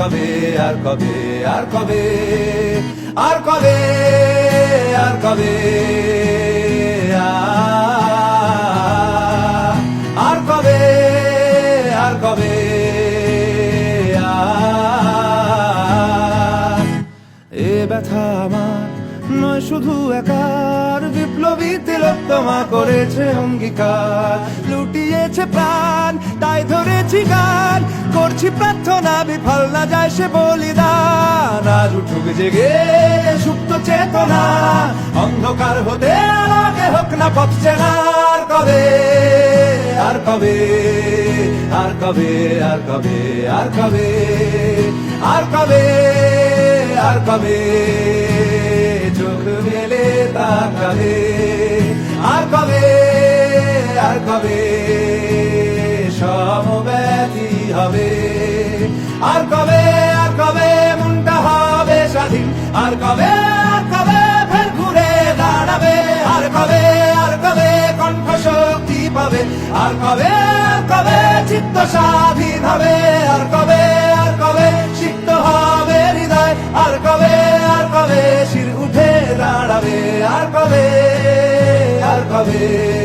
কবে, আর কবে আর কবে আর কবে আর কবে আর কবে আর কবে এ ব্যথা আমার নয়, শুধু একার বিপ্লবী তিলোত্তমা করেছে অঙ্গীকার, লুটিয়েছে প্রাণ, তাই ধরেছি গান করছি প্রার্থনা, বিফল না যায় সে বলিদান। আজ উঠুক জেগে সুপ্ত চেতনা, অন্ধকার হতে আলোকে হোক না পথ চেনা আর কবে আর কবে আর কবে আর কবে আর কবে আর কবে আর কবে, চোখ মেলে তাকাবে। আর কবে আর কবে হবে? আর কবে আর কবে মনটা হবে স্বাধীন? আর কবে আর কবে ফের ঘুরে দাঁড়াবে? আর কবে আর কবে কণ্ঠ শক্তি পাবে? আর কবে আর কবে চিত্ত স্বাধীন হবে? আর কবে আর কবে সিক্ত হবে হৃদয়? আর কবে আর কবে শির উঠে দাঁড়াবে? আর কবে আর কবে